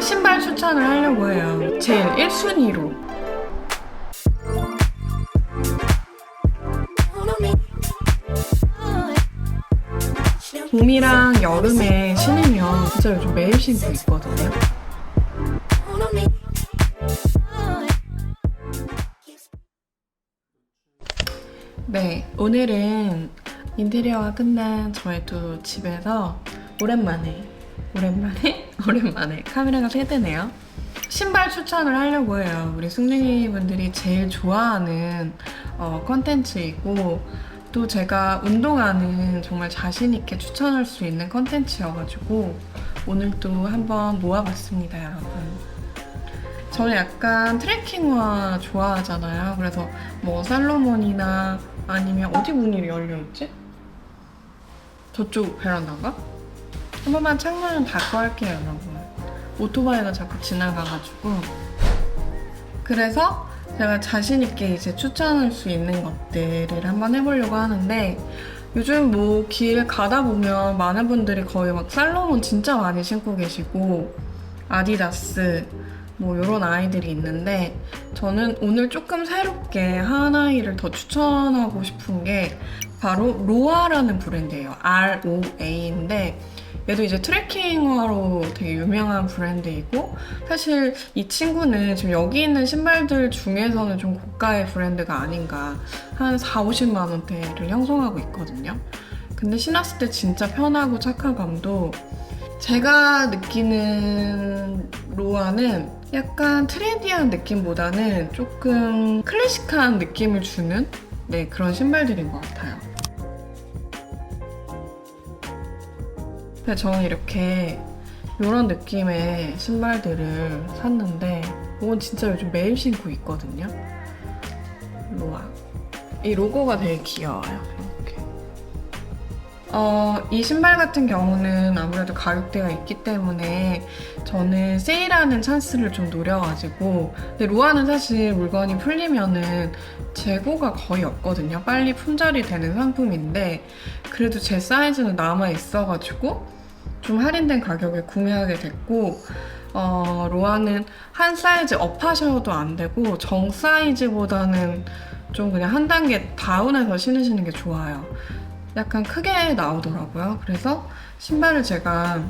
신발 추천을 하려고 해요. 제일 1순위로. 봄이랑 여름에 신으면 진짜 요즘 매일 신고 있거든요. 네, 오늘은 인테리어가 끝난 저의 두 집에서 오랜만에, 오랜만에, 오랜만에 카메라가 세대네요. 신발 추천을 하려고 해요. 우리 숙능이 분들이 제일 좋아하는 어, 컨텐츠이고, 또 제가 운동화는 정말 자신 있게 추천할 수 있는 컨텐츠여가지고, 오늘 또 한번 모아봤습니다, 여러분. 저는 약간 트레킹화 좋아하잖아요. 그래서 뭐 살로몬이나 아니면 어디 문이 열려있지? 저쪽 베란다인가? 한 번만 창문을 닫고 할게요, 여러분. 오토바이가 자꾸 지나가가지고. 그래서 제가 자신있게 이제 추천할 수 있는 것들을 한번 해보려고 하는데, 요즘 뭐 길 가다 보면 많은 분들이 거의 막 살로몬 진짜 많이 신고 계시고, 아디다스, 뭐 이런 아이들이 있는데 저는 오늘 조금 새롭게 한 아이를 더 추천하고 싶은 게 바로 로아라는 브랜드예요. R-O-A인데 얘도 이제 트레킹화로 되게 유명한 브랜드이고 사실 이 친구는 지금 여기 있는 신발들 중에서는 좀 고가의 브랜드가 아닌가 한 4, 50만 원대를 형성하고 있거든요. 근데 신었을 때 진짜 편하고 착한 감도 제가 느끼는 로아는 약간 트렌디한 느낌보다는 조금 클래식한 느낌을 주는 네, 그런 신발들인 것 같아요. 근데 저는 이렇게 이런 느낌의 신발들을 샀는데 이건 진짜 요즘 매일 신고 있거든요. 로아. 이 로고가 되게 귀여워요. 이렇게. 어, 이 신발 같은 경우는 아무래도 가격대가 있기 때문에 저는 세일하는 찬스를 좀 노려가지고 근데 로아는 사실 물건이 풀리면은 재고가 거의 없거든요. 빨리 품절이 되는 상품인데 그래도 제 사이즈는 남아 있어가지고 좀 할인된 가격에 구매하게 됐고 어, 로아는 한 사이즈 업하셔도 안 되고 정 사이즈보다는 좀 그냥 한 단계 다운해서 신으시는 게 좋아요. 약간 크게 나오더라고요. 그래서 신발을 제가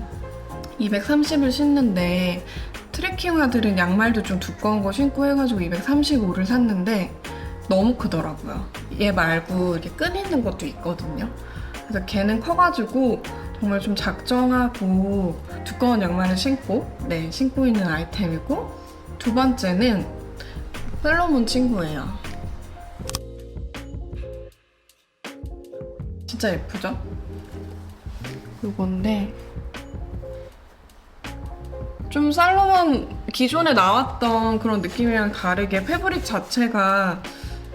230을 신는데 트레킹화들은 양말도 좀 두꺼운 거 신고 해가지고 235를 샀는데 너무 크더라고요. 얘 말고 이렇게 끈 있는 것도 있거든요. 그래서 걔는 커가지고 정말 좀 작정하고 두꺼운 양말을 신고 네 신고 있는 아이템이고 두 번째는 솔로몬 친구예요. 진짜 예쁘죠? 요건데 좀 살로몬 기존에 나왔던 그런 느낌이랑 다르게 패브릭 자체가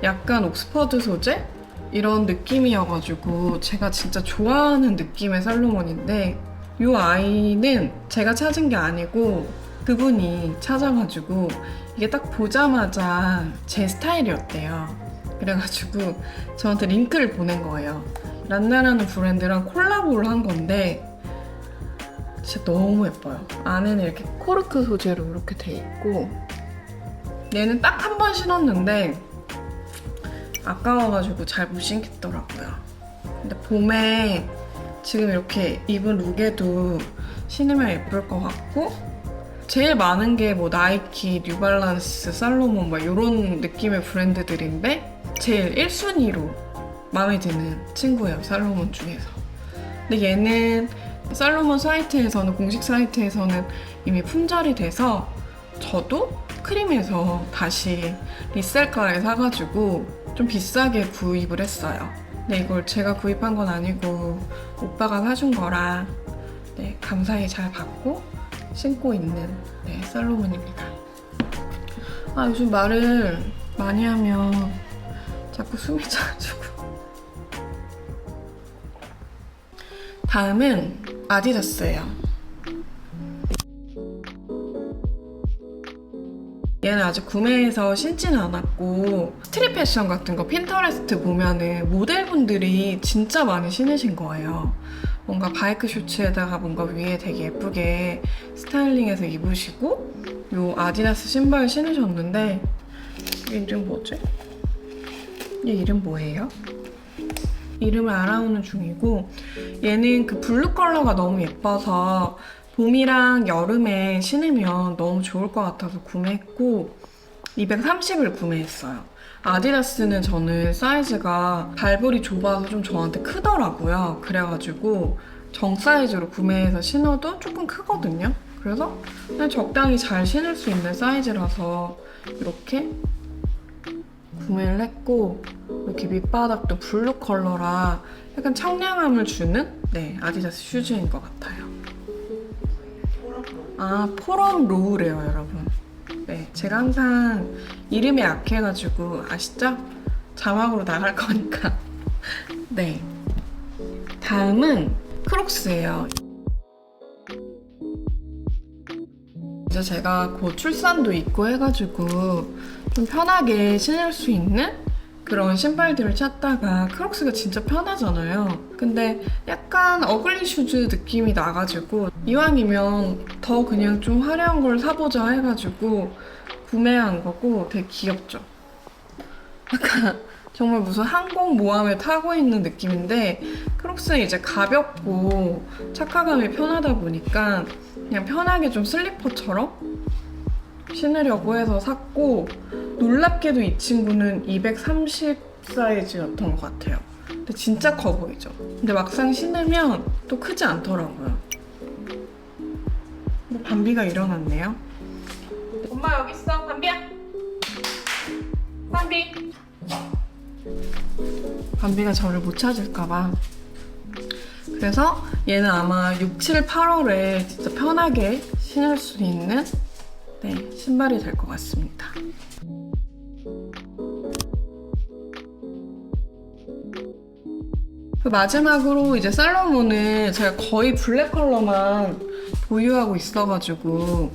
약간 옥스퍼드 소재? 이런 느낌이어가지고 제가 진짜 좋아하는 느낌의 살로몬인데 이 아이는 제가 찾은 게 아니고 그분이 찾아가지고 이게 딱 보자마자 제 스타일이었대요. 그래가지고 저한테 링크를 보낸 거예요. 란나라는 브랜드랑 콜라보를 한 건데 진짜 너무 예뻐요. 안에는 이렇게 코르크 소재로 이렇게 돼 있고 얘는 딱 한 번 신었는데 아까워가지고 잘 못 신겠더라고요. 근데 봄에 지금 이렇게 입은 룩에도 신으면 예쁠 것 같고 제일 많은 게 뭐 나이키, 뉴발란스, 살로몬 막 이런 느낌의 브랜드들인데 제일 1순위로 마음에 드는 친구예요. 살로몬 중에서. 근데 얘는 살로몬 사이트에서는 공식 사이트에서는 이미 품절이 돼서 저도 크림에서 다시 리셀가에 사가지고 좀 비싸게 구입을 했어요. 근데 이걸 제가 구입한 건 아니고 오빠가 사준 거라 네, 감사히 잘 받고 신고 있는 네, 살로몬입니다. 아 요즘 말을 많이 하면 자꾸 숨이 차가지고 다음은 아디다스예요. 얘는 아직 구매해서 신지는 않았고 스트릿 패션 같은 거 핀터레스트 보면은 모델분들이 진짜 많이 신으신 거예요. 뭔가 바이크 셔츠에다가 뭔가 위에 되게 예쁘게 스타일링해서 입으시고 요 아디다스 신발 신으셨는데 이게 이름 뭐지? 얘 이름 뭐예요? 이름을 알아오는 중이고 얘는 그 블루 컬러가 너무 예뻐서 봄이랑 여름에 신으면 너무 좋을 것 같아서 구매했고 230을 구매했어요. 아디다스는 저는 사이즈가 발볼이 좁아서 좀 저한테 크더라고요. 그래가지고 정 사이즈로 구매해서 신어도 조금 크거든요. 그래서 그냥 적당히 잘 신을 수 있는 사이즈라서 이렇게 구매를 했고 이렇게 밑바닥도 블루 컬러라 약간 청량함을 주는 네 아디다스 슈즈인 것 같아요. 아 포럼 로우래요 여러분. 네 제가 항상 이름에 약해가지고 아시죠? 자막으로 나갈 거니까. 네 다음은 크록스예요. 이제 제가 곧 출산도 있고 해가지고 좀 편하게 신을 수 있는 그런 신발들을 찾다가 크록스가 진짜 편하잖아요. 근데 약간 어글리 슈즈 느낌이 나가지고 이왕이면 더 그냥 좀 화려한 걸 사보자 해가지고 구매한 거고 되게 귀엽죠. 약간 정말 무슨 항공 모함에 타고 있는 느낌인데 크록스는 이제 가볍고 착화감이 편하다 보니까 그냥 편하게 좀 슬리퍼처럼 신으려고 해서 샀고 놀랍게도 이 친구는 230 사이즈였던 것 같아요. 근데 진짜 커 보이죠? 근데 막상 신으면 또 크지 않더라고요. 근데 밤비가 일어났네요. 엄마 여기 있어, 밤비야. 밤비. 밤비가 저를 못 찾을까봐. 그래서 얘는 아마 6, 7, 8월에 진짜 편하게 신을 수 있는 네, 신발이 될 것 같습니다. 그 마지막으로 이제 살로몬은 제가 거의 블랙 컬러만 보유하고 있어가지고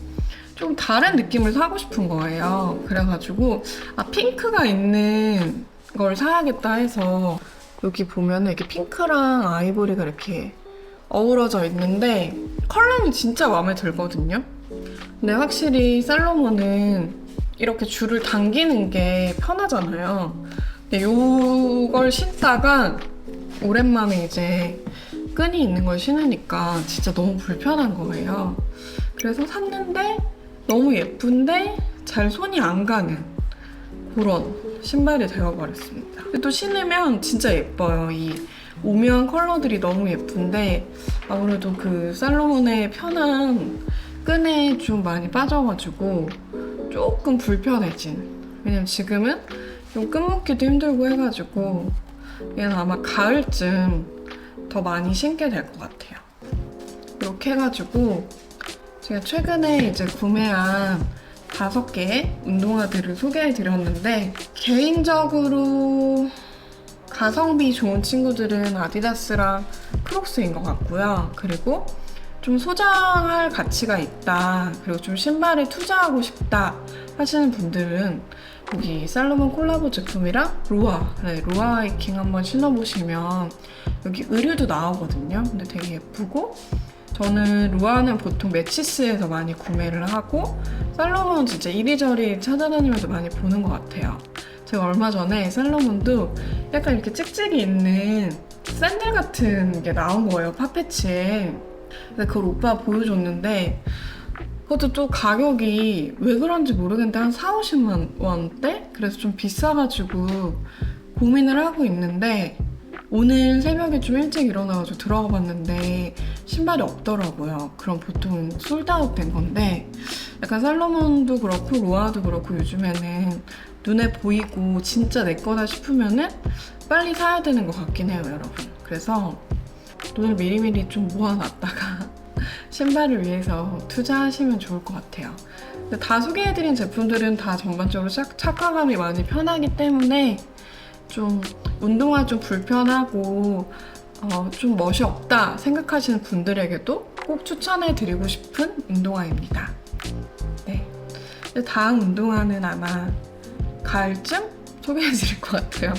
좀 다른 느낌을 사고 싶은 거예요. 그래가지고 아 핑크가 있는 걸 사야겠다 해서 여기 보면 이렇게 핑크랑 아이보리가 이렇게 어우러져 있는데 컬러는 진짜 마음에 들거든요. 근데 확실히 살로몬은 이렇게 줄을 당기는 게 편하잖아요. 근데 요걸 신다가 오랜만에 이제 끈이 있는 걸 신으니까 진짜 너무 불편한 거예요. 그래서 샀는데 너무 예쁜데 잘 손이 안 가는 그런 신발이 되어버렸습니다. 또 신으면 진짜 예뻐요. 이 오묘한 컬러들이 너무 예쁜데 아무래도 그 살로몬의 편한 끈에 좀 많이 빠져가지고 조금 불편해진. 왜냐면 지금은 좀 끈 묶기도 힘들고 해가지고 얘는 아마 가을쯤 더 많이 신게 될 것 같아요. 이렇게 해가지고 제가 최근에 이제 구매한 다섯 개의 운동화들을 소개해 드렸는데 개인적으로 가성비 좋은 친구들은 아디다스랑 크록스인 것 같고요. 그리고 좀 소장할 가치가 있다. 그리고 좀 신발에 투자하고 싶다 하시는 분들은 여기 살로몬 콜라보 제품이랑 로아, 네, 로아 하이킹 한번 신어보시면 여기 의류도 나오거든요. 근데 되게 예쁘고 저는 로아는 보통 매치스에서 많이 구매를 하고 살로몬 진짜 이리저리 찾아다니면서 많이 보는 것 같아요. 제가 얼마 전에 살로몬도 약간 이렇게 찍찍이 있는 샌들 같은 게 나온 거예요, 파페치에. 근데 그걸 오빠 보여줬는데 그것도 또 가격이 왜 그런지 모르겠는데 한 4, 50만 원대? 그래서 좀 비싸가지고 고민을 하고 있는데 오늘 새벽에 좀 일찍 일어나가지고 들어가 봤는데 신발이 없더라고요. 그럼 보통 솔드아웃 된 건데 약간 살로몬도 그렇고 로아도 그렇고 요즘에는 눈에 보이고 진짜 내 거다 싶으면은 빨리 사야 되는 것 같긴 해요, 여러분. 그래서 돈을 미리미리 좀 모아놨다가 신발을 위해서 투자하시면 좋을 것 같아요. 근데 다 소개해드린 제품들은 다 전반적으로 착, 착화감이 많이 편하기 때문에 좀 운동화 좀 불편하고 어, 좀 멋이 없다 생각하시는 분들에게도 꼭 추천해드리고 싶은 운동화입니다. 네. 다음 운동화는 아마 가을쯤 소개해드릴 것 같아요.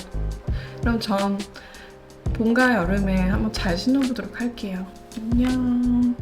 그럼 전 봄과 여름에 한번 잘 신어보도록 할게요. 안녕.